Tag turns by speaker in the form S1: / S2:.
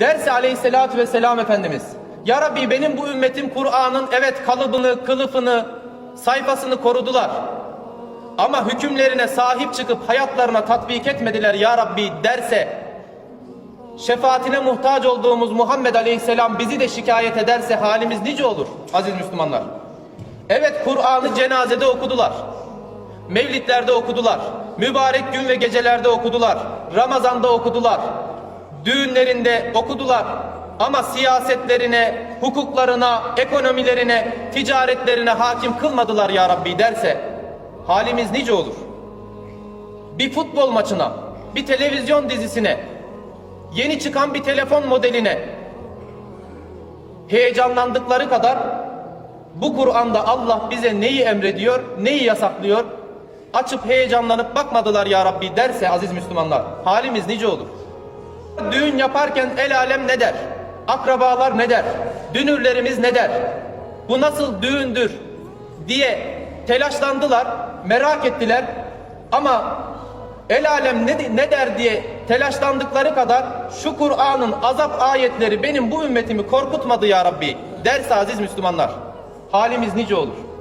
S1: Derse aleyhissalatü vesselam Efendimiz. Ya Rabbi benim bu ümmetim Kur'an'ın evet kalıbını, kılıfını, sayfasını korudular. Ama hükümlerine sahip çıkıp hayatlarına tatbik etmediler ya Rabbi derse şefaatine muhtaç olduğumuz Muhammed Aleyhisselam bizi de şikayet ederse halimiz nice olur aziz Müslümanlar. Evet Kur'an'ı cenazede okudular. Mevlitlerde okudular. Mübarek gün ve gecelerde okudular. Ramazanda okudular. Düğünlerinde okudular. Ama siyasetlerine, hukuklarına, ekonomilerine, ticaretlerine hakim kılmadılar ya Rabbi derse halimiz nice olur. Bir futbol maçına, bir televizyon dizisine, yeni çıkan bir telefon modeline heyecanlandıkları kadar bu Kur'an'da Allah bize neyi emrediyor, neyi yasaklıyor? Açıp heyecanlanıp bakmadılar ya Rabbi derse aziz Müslümanlar halimiz nice olur. Düğün yaparken el alem ne der? Akrabalar ne der? Dünürlerimiz ne der? Bu nasıl düğündür diye telaşlandılar, merak ettiler. Ama el alem ne, ne der diye telaşlandıkları kadar şu Kur'an'ın azap ayetleri benim bu ümmetimi korkutmadı ya Rabbi derse aziz Müslümanlar halimiz nice olur.